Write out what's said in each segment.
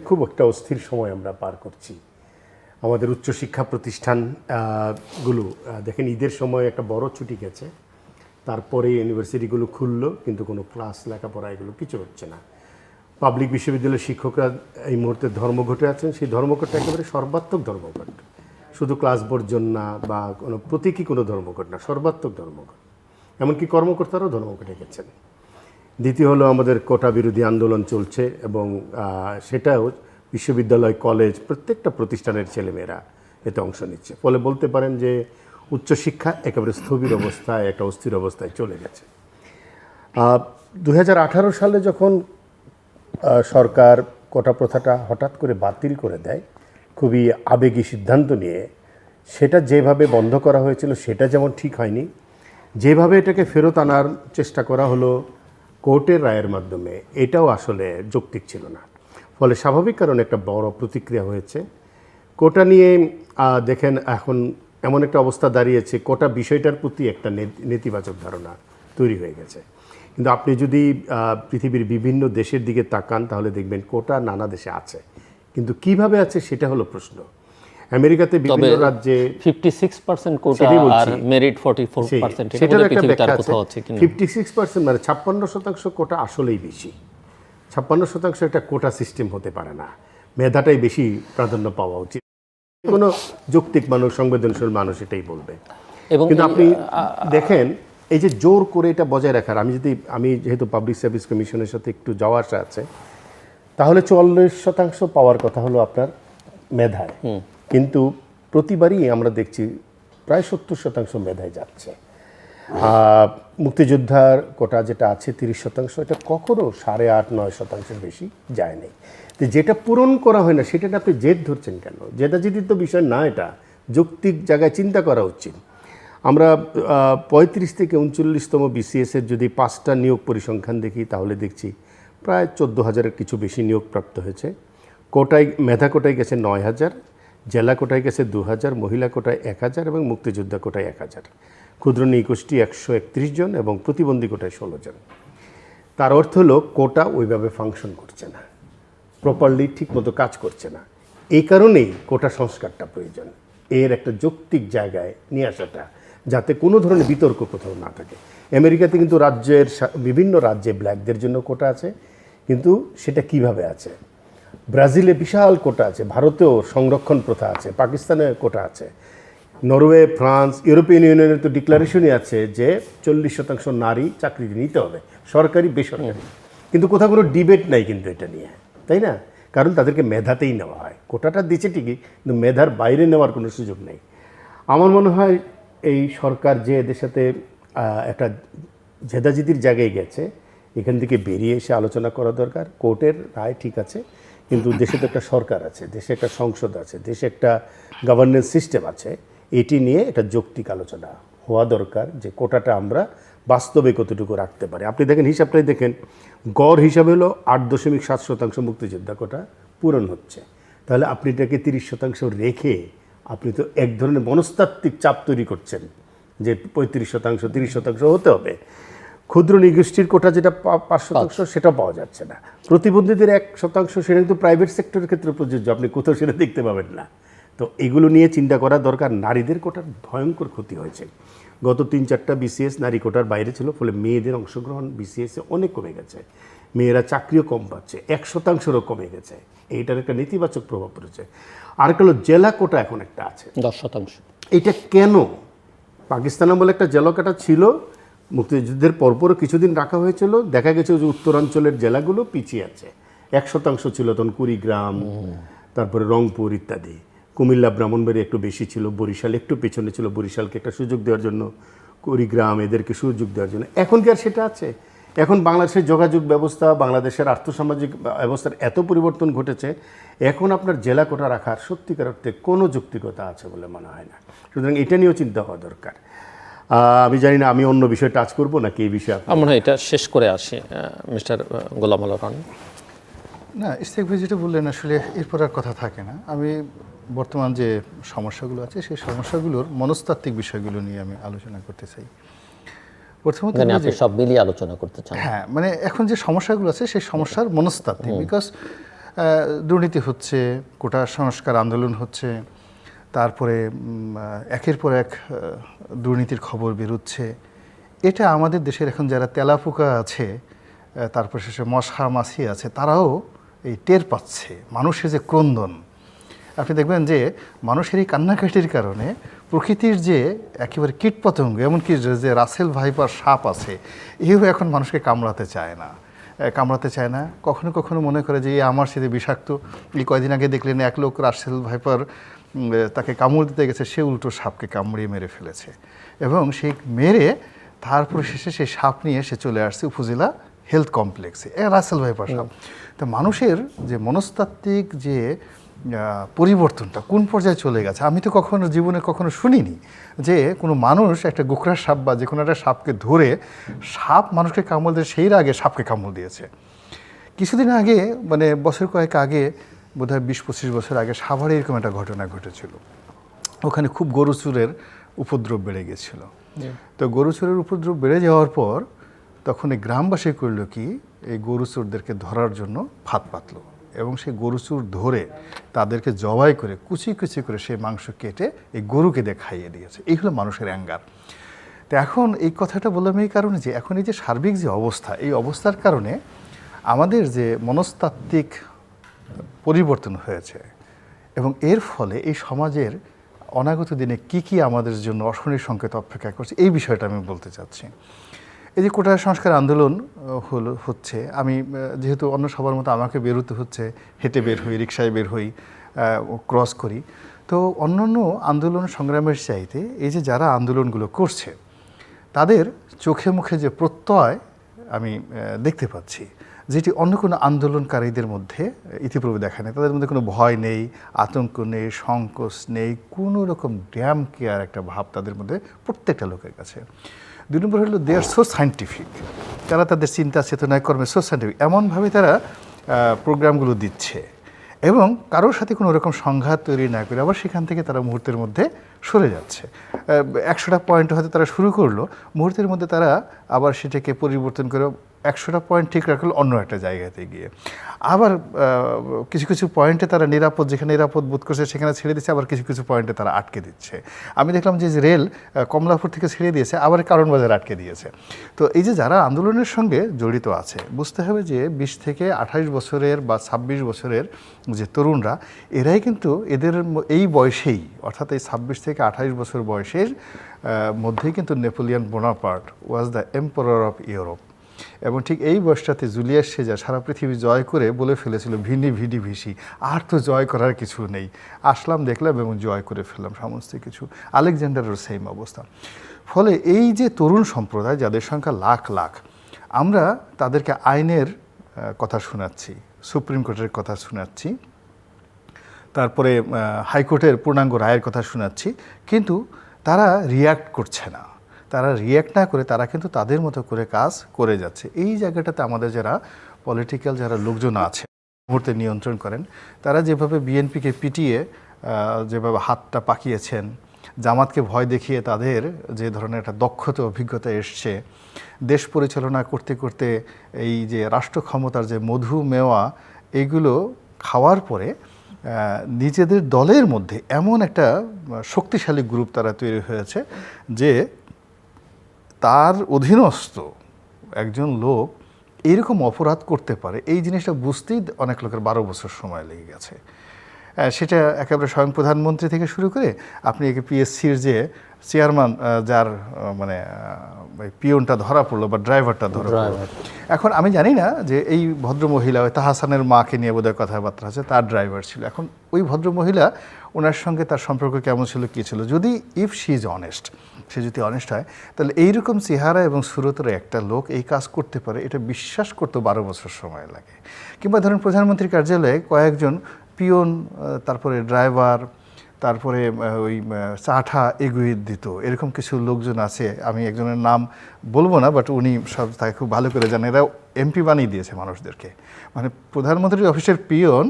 খুব একটা অস্থির সময় আমরা পার করছি। আমাদের উচ্চশিক্ষা প্রতিষ্ঠানগুলো দেখেন ঈদের সময় একটা বড় ছুটি গেছে। তারপরে ইউনিভার্সিটিগুলো খুললো, কিন্তু কোনো ক্লাস লেখাপড়া এগুলো কিছু হচ্ছে না। পাবলিক বিশ্ববিদ্যালয়ের শিক্ষকরা এই মুহূর্তে ধর্মঘটে আছেন। সেই ধর্মঘট একেবারে সর্বাত্মক ধর্মঘট। শুধু ক্লাস বর্জন না বা কোনো, প্রতীকী কোনো ধর্মঘট না, সর্বাত্মক ধর্মঘট। এমনকি কর্মকর্তারাও ধর্মঘটে গেছেন। দ্বিতীয় হলো আমাদের কোটা বিরোধী আন্দোলন চলছে এবং সেটাও বিশ্ববিদ্যালয়, কলেজ, প্রত্যেকটা প্রতিষ্ঠানের ছেলেমেয়েরা এতে অংশ নিচ্ছে। ফলে বলতে পারেন যে উচ্চশিক্ষা একেবারে স্থবির অবস্থায়, একটা অস্থির অবস্থায় চলে গেছে। দু হাজার আঠারো সালে যখন সরকার কোটা প্রথাটা হঠাৎ করে বাতিল করে দেয়, খুবই আবেগী সিদ্ধান্ত নিয়ে সেটা যেভাবে বন্ধ করা হয়েছিল সেটা যেমন ঠিক হয়নি, যেভাবে এটাকে ফেরত আনার চেষ্টা করা হলো কোর্টের রায়ের মাধ্যমে এটাও আসলে যৌক্তিক ছিল না। ফলে স্বাভাবিক কারণে একটা বড় প্রতিক্রিয়া হয়েছে। কোটা নিয়ে দেখেন এখন এমন একটা অবস্থা দাঁড়িয়েছে, কোটা বিষয়টার প্রতি একটা নেতিবাচক ধারণা তৈরি হয়ে গেছে। কিন্তু আপনি যদি পৃথিবীর বিভিন্ন দেশের দিকে তাকান, তাহলে দেখবেন কোটা নানা দেশে আছে। কিন্তু কীভাবে আছে সেটা হলো প্রশ্ন। আমেরিকাতে বিভিন্ন রাজ্যে ফিফটি সিক্স পার্সেন্ট কোটা সেটাই বলছি। আর মেরিট ফর্টি ফোর পার্সেন্ট সেটার একটা ব্যাখ্যা আছে। কোথাও আছে ফিফটি সিক্স পার্সেন্ট মানে ছাপ্পান্ন শতাংশ কোটা আসলেই বেশি। ছাপ্পান্ন শতাংশ একটা কোটা সিস্টেম হতে পারে না। মেধাটাই বেশি প্রাধান্য পাওয়া উচিত। কোনো যৌক্তিক মানুষ সংবেদনশীল মানুষ এটাই বলবে। এবং কিন্তু আপনি দেখেন এই যে জোর করে এটা বজায় রাখার আমি যদি আমি যেহেতু পাবলিক সার্ভিস কমিশনের সাথে একটু যাওয়া আসা আছে তাহলে চুয়াল্লিশ শতাংশ পাওয়ার কথা হলো আপনার মেধায়। কিন্তু প্রতিবারই আমরা দেখছি প্রায় সত্তর শতাংশ মেধায় যাচ্ছে। মুক্তিযোদ্ধার কোটা যেটা আছে তিরিশ শতাংশ, এটা কখনো সাড়ে আট, নয় শতাংশের বেশি যায় যায়নি। তো যেটা পূরণ করা হয় না সেটা আপনি জেদ ধরছেন কেন? জেদাজেদির তো বিষয় না এটা। যৌক্তিক জায়গায় চিন্তা করা উচিত। আমরা পঁয়ত্রিশ থেকে উনচল্লিশতম বিসিএসের যদি পাঁচটা নিয়োগ পরিসংখ্যান দেখি, তাহলে দেখছি প্রায় চোদ্দ হাজারের কিছু বেশি নিয়োগ প্রাপ্ত হয়েছে। কোটায়, মেধা কোটায় গেছে নয় হাজার। জেলা কোটায় গেছে দু হাজার মহিলা কোটায় এক হাজার এবং মুক্তিযোদ্ধা কোটায় এক হাজার। ক্ষুদ্র নিগোষ্ঠী একশো একত্রিশ জন এবং প্রতিবন্ধী কোটায় ষোলো জন। তার অর্থ হলো কোটা ওইভাবে ফাংশন করছে না। প্রপারলি ঠিকমতো কাজ করছে না। এই কারণেই কোটা সংস্কারটা প্রয়োজন। এর একটা যৌক্তিক জায়গায় নিয়ে আসাটা, যাতে কোনো ধরনের বিতর্ক কোথাও না থাকে। আমেরিকাতে কিন্তু রাজ্যের বিভিন্ন রাজ্যে ব্ল্যাকদের জন্য কোটা আছে, কিন্তু সেটা কীভাবে আছে? ব্রাজিলে বিশাল কোটা আছে ভারতেও সংরক্ষণ প্রথা আছে পাকিস্তানে কোটা আছে নরওয়ে ফ্রান্স ইউরোপিয়ান ইউনিয়নের তো ডিক্লারেশনই আছে যে চল্লিশ শতাংশ নারী চাকরি নিতে হবে সরকারি বেসরকারি। কিন্তু কোথাও কোনো ডিবেট নাই কিন্তু এটা নিয়ে তাই না? কারণ তাদেরকে মেধাতেই নেওয়া হয়। কোটাটা দিচ্ছে ঠিকই কিন্তু মেধার বাইরে নেওয়ার কোনো সুযোগ নেই। আমার মনে হয় এই সরকার যে এদের সাথে একটা জেদাজিদির জায়গায় গেছে এখান থেকে বেরিয়ে এসে আলোচনা করা দরকার কোর্টের রায় ঠিক আছে কিন্তু দেশে তো একটা সরকার আছে, দেশে একটা সংসদ আছে, দেশে একটা গভর্নেন্স সিস্টেম আছে, এটি নিয়ে একটা যৌক্তিক আলোচনা হওয়া দরকার যে কোটাটা আমরা বাস্তবে কতটুকু রাখতে পারি। আপনি দেখেন, হিসাবটাই দেখেন, গড় হিসাবে হলো আট দশমিক সাত শতাংশ মুক্তিযোদ্ধা কোটা পূরণ হচ্ছে। তাহলে আপনি এটাকে তিরিশ শতাংশ রেখে আপনি তো এক ধরনের মনস্তাত্ত্বিক চাপ তৈরি করছেন যে পঁয়ত্রিশ শতাংশ, তিরিশ শতাংশ হতে হবে। ক্ষুদ্র নিগোষ্ঠীর কোটা যেটা পাঁচ শতাংশ সেটা পাওয়া যাচ্ছে না। প্রতিবন্ধীদের এক শতাংশ সেটা কিন্তু প্রাইভেট সেক্টরের ক্ষেত্রে প্রযোজ্য আপনি কোথাও সেটা দেখতে পাবেন না। তো এগুলো নিয়ে চিন্তা করা দরকার নারীদের কোটার ভয়ঙ্কর ক্ষতি হয়েছে। গত তিন চারটা বিসিএস নারী কোটার বাইরে ছিল ফলে মেয়েদের অংশগ্রহণ বিসিএসে অনেক কমে গেছে। মেয়েরা চাকরিও কম পাচ্ছে এক শতাংশেরও কমে গেছে। এইটার একটা নেতিবাচক প্রভাব পড়েছে। আরেকটা হলো জেলা কোটা এখন একটা আছে। দশ শতাংশ। এটা কেন? পাকিস্তান বলে একটা জেলাকাটা ছিল মুক্তিযুদ্ধের পরপরও কিছুদিন রাখা হয়েছিল। দেখা গেছে যে উত্তরাঞ্চলের জেলাগুলো পিছিয়ে আছে। এক শতাংশ ছিল তখন কুড়িগ্রাম, তারপরে রংপুর ইত্যাদি। কুমিল্লা, ব্রাহ্মণবাড়ি একটু বেশি ছিল, বরিশাল একটু পেছনে ছিল। বরিশালকে একটা সুযোগ দেওয়ার জন্য, কুড়িগ্রাম এদেরকে সুযোগ দেওয়ার জন্য। এখন কি আর সেটা আছে? এখন বাংলাদেশের যোগাযোগ ব্যবস্থা, বাংলাদেশের আর্থসামাজিক ব্যবস্থার এত পরিবর্তন ঘটেছে, এখন আপনার জেলা কোটা রাখার সত্যিকার অর্থে কোনো যৌক্তিকতা আছে বলে মনে হয় না। সুতরাং এটা নিয়েও চিন্তা হওয়া দরকার। আমি জানি না আমি অন্য বিষয়ে টাচ করব নাকি এই বিষয়ে আমরা এটা শেষ করে আসি মিস্টার গোলাম রান না ইস্তেক ভাই যেটা বললেন আসলে এরপর আর কথা থাকে না। আমি বর্তমান যে সমস্যাগুলো আছে সেই সমস্যাগুলোর মনস্তাত্ত্বিক বিষয়গুলো নিয়ে আমি আলোচনা করতে চাই। প্রথমত মানে আপনি সব মিলিয়ে আলোচনা করতে চান। হ্যাঁ মানে এখন যে সমস্যাগুলো আছে সেই সমস্যার মনস্তাত্ত্বিক। বিকজ দুর্নীতি হচ্ছে কোটা সংস্কার আন্দোলন হচ্ছে তারপরে একের পর এক দুর্নীতির খবর বেরোচ্ছে। এটা আমাদের দেশের এখন যারা তেলাপোকা আছে তারপর শেষে মশা মাছি আছে, তারাও এই টের পাচ্ছে। মানুষের যে ক্রন্দন। আপনি দেখবেন যে মানুষের এই কান্নাকাটির কারণে প্রকৃতির যে একেবারে কীটপতঙ্গ এমনকি যে- রাসেল ভাইপার সাপ আছে, এও এখন মানুষকে কামড়াতে চায় না। কামড়াতে চায় না। কখনো কখনো মনে করে যে আমার সাথে বিষাক্ত। এই কয়দিন আগে দেখলেন এক লোক রাসেল ভাইপার তাকে কামড় দিতে গেছে সে উল্টো সাপকে কামড়িয়ে মেরে ফেলেছে। এবং সেই মেরে তারপর শেষে সেই সাপ নিয়ে সে চলে আসছে উপজেলা হেলথ কমপ্লেক্সে এ রাসেল ভাইপার সাপ। তো মানুষের যে মনস্তাত্ত্বিক যে পরিবর্তনটা কোন পর্যায়ে চলে গেছে আমি তো কখনো জীবনে কখনো শুনিনি যে কোনো মানুষ একটা গোখরার সাপ বা যে কোনো একটা সাপকে ধরে সাপ মানুষকে কামড় দিয়ে সেই আগে সাপকে কামড় দিয়েছে। কিছুদিন আগে মানে বছর কয়েক আগে বোধহয় বিশ পঁচিশ বছর আগে সাভারে এরকম একটা ঘটনা ঘটেছিল। ওখানে খুব গরু চুরের উপদ্রব বেড়ে গেছিল। তো গরু চুরের উপদ্রব বেড়ে যাওয়ার পর তখন এই গ্রামবাসী করল কি এই গরু চোরদেরকে ধরার জন্য ফাঁদ পাতল এবং সেই গরু চুর ধরে তাদেরকে জবাই করে কুচি কুচি করে সেই মাংস কেটে এই গরুকে দিয়ে খাইয়ে দিয়েছে। এই হলো মানুষের অ্যাঙ্গার। তো এখন এই কথাটা বললাম এই কারণে যে এখন এই যে সার্বিক যে অবস্থা এই অবস্থার কারণে আমাদের যে মনস্তাত্ত্বিক পরিবর্তন হয়েছে। এবং এর ফলে এই সমাজের অনাগত দিনে কি কি আমাদের জন্য অশনির সংকেত অপেক্ষা করছে, এই বিষয়টা আমি বলতে চাচ্ছি। এই যে কোটা সংস্কার আন্দোলন হলো, হচ্ছে, আমি যেহেতু অন্য সবার মতো আমাকে বেরোতে হচ্ছে, হেঁটে বের হই রিক্সায় বের হই ক্রস করি, তো অন্যান্য আন্দোলন সংগ্রামের চাইতে এই যে যারা আন্দোলনগুলো করছে, তাদের চোখে মুখে যে প্রত্যয় আমি দেখতে পাচ্ছি যেটি অন্য কোনো আন্দোলনকারীদের মধ্যে ইতিপূর্বে দেখা নেই। তাদের মধ্যে কোনো ভয় নেই, আতঙ্ক নেই, সংকোচ নেই, কোনো রকম ড্যাম কেয়ার একটা ভাব তাদের মধ্যে প্রত্যেকটা লোকের কাছে। দুই নম্বর হলো দে আর সো সাইন্টিফিক তারা তাদের চিন্তা, চেতনায়, কর্মে সো সাইন্টিফিক এমনভাবে তারা প্রোগ্রামগুলো দিচ্ছে এবং কারোর সাথে কোনো রকম সংঘাত তৈরি না করে আবার সেখান থেকে তারা মুহূর্তের মধ্যে সরে যাচ্ছে। একশোটা পয়েন্ট হয়তো তারা শুরু করল, মুহূর্তের মধ্যে তারা আবার সেটাকে পরিবর্তন করে একশোটা পয়েন্ট ঠিক রাখল অন্য একটা জায়গাতে গিয়ে। আবার কিছু কিছু পয়েন্টে তারা নিরাপদ, যেখানে নিরাপদ বোধ করছে সেখানে ছেড়ে দিচ্ছে, আবার কিছু কিছু পয়েন্টে তারা আটকে দিচ্ছে। আমি দেখলাম যে রেল কমলাপুর থেকে ছেড়ে দিয়েছে, আবার কারণ বাজার আটকে দিয়েছে। তো এই যে যারা আন্দোলনের সঙ্গে জড়িত আছে, বুঝতে হবে যে বিশ থেকে আঠাইশ বছরের বা ছাব্বিশ বছরের যে তরুণরা, এরাই কিন্তু এদের এই বয়সেই, অর্থাৎ এই ছাব্বিশ থেকে আঠাইশ বছর বয়সের মধ্যেই কিন্তু Napoleon Bonaparte was the emperor of Europe এবং ঠিক এই বয়সটাতে জুলিয়াস সেজা সারা পৃথিবী জয় করে বলে ফেলেছিল, ভিনি, ভিডি, ভিসি, আর তো জয় করার কিছু নেই। আসলাম, দেখলাম এবং জয় করে ফেললাম সমস্ত কিছু। আলেকজান্ডারের সেম অবস্থা। ফলে এই যে তরুণ সম্প্রদায়, যাদের সংখ্যা লাখ লাখ, আমরা তাদেরকে আইনের কথা শোনাচ্ছি, সুপ্রিম কোর্টের কথা শোনাচ্ছি, তারপরে হাইকোর্টের পূর্ণাঙ্গ রায়ের কথা শোনাচ্ছি, কিন্তু তারা রিয়্যাক্ট করছে না। তারা রিয়্যাক্ট না করে, তারা কিন্তু তাদের মতো করে কাজ করে যাচ্ছে। এই জায়গাটাতে আমাদের যারা পলিটিক্যাল যারা লোকজন আছে মুহূর্তে নিয়ন্ত্রণ করেন, তারা যেভাবে বিএনপিকে পিটিয়ে যেভাবে হাতটা পাকিয়েছেন, জামাতকে ভয় দেখিয়ে তাদের যে ধরনের একটা দক্ষতা, অভিজ্ঞতা এসছে, দেশ পরিচালনা করতে করতে এই যে রাষ্ট্র ক্ষমতার যে মধু, মেওয়া এইগুলো খাওয়ার পরে নিজেদের দলের মধ্যে এমন একটা শক্তিশালী গ্রুপ তারা তৈরি হয়েছে যে তার অধীনস্থ একজন লোক এরকম অপরাধ করতে পারে, এই জিনিসটা বুঝতেই অনেক লোকের বারো বছর সময় লেগে গেছে। সেটা একেবারে স্বয়ং প্রধানমন্ত্রী থেকে শুরু করে আপনি একে পিএসসির যে চেয়ারম্যান যার মানে পিয়নটা ধরা পড়ল বা ড্রাইভারটা ধরা পড়ল। এখন আমি জানি না যে এই ভদ্রমহিলা ওই তাহাসানের মাকে নিয়ে বোধহয় কথাবার্তা আছে তার ড্রাইভার ছিল। এখন ওই ভদ্রমহিলা ওনার সঙ্গে তার সম্পর্ক কেমন ছিল কী ছিল? যদি ইফ শি ইজ অনেস্ট সে যদি অনেস্ট হয় তাহলে এইরকম চেহারা এবং সুরতের একটা লোক এই কাজ করতে পারে এটা বিশ্বাস করতে বারো বছর সময় লাগে। কিংবা ধরুন প্রধানমন্ত্রীর কার্যালয়ে কয়েকজন পিয়ন তারপরে ড্রাইভার, তারপরে ওই চাঠা এগুয়ে দিত। এরকম কিছু লোকজন আছে, আমি একজনের নাম বলব না বাট উনি সব তাকে খুব ভালো করে জানেন এরা এমপি বানিয়ে দিয়েছে মানুষদেরকে। মানে প্রধানমন্ত্রীর অফিসের পিয়ন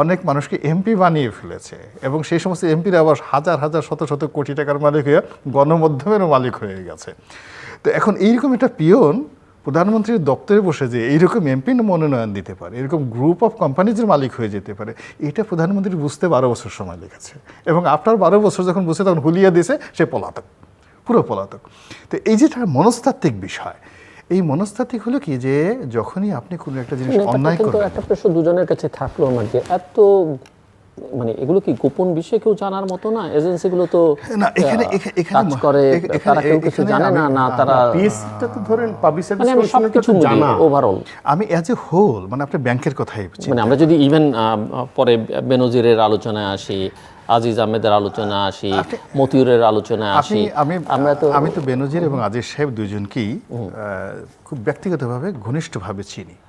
অনেক মানুষকে এমপি বানিয়ে ফেলেছে। এবং সেই সমস্ত এমপিরা আবার হাজার হাজার, শত শত কোটি টাকার মালিক হয়ে গণমাধ্যমেরও মালিক হয়ে গেছে। তো এখন এইরকম একটা পিয়ন প্রধানমন্ত্রীর দপ্তরে বসে যে এইরকম এমপি মনোনয়ন দিতে পারে এরকম গ্রুপ অফ কোম্পানিজের মালিক হয়ে যেতে পারে এটা প্রধানমন্ত্রী বুঝতে বারো বছর সময় লেগেছে। এবং আপনার বারো বছর যখন বুঝে তখন হুলিয়া দিয়েছে সে পলাতক পুরো পলাতক। তো এই যেটা মনস্তাত্ত্বিক বিষয় এই মনস্তাত্ত্বিক হলো কি যে যখনই আপনি কোনো একটা জিনিস অন্যায় করবেন একটা প্রশ্ন দুজনের কাছে থাকল আমার যে এত মানে এগুলো কি গোপন বিষয় কেউ জানার মতো না? এজেন্সিগুলো তো না, এখানে- কাজ করে তারা কেউ কিছু জানে না না তারা পিএসসিটা তো ধরেন পাবলিক সার্ভিস সবকিছু জানা। ওভারঅল আমি অ্যাজ এ হোল মানে আপনি ব্যাংকের কথাই মানে আমরা যদি ইভেন পরে বেনজিরের আলোচনায় আসি আজিজ আহমেদের আলোচনা আসি মতিউরের আলোচনায় আপনি আসি আমি আমরা তো আমি তো বেনজির এবং আজিজ সাহেব দুজনকেই আহ, খুব ব্যক্তিগতভাবে ঘনিষ্ঠভাবে চিনি।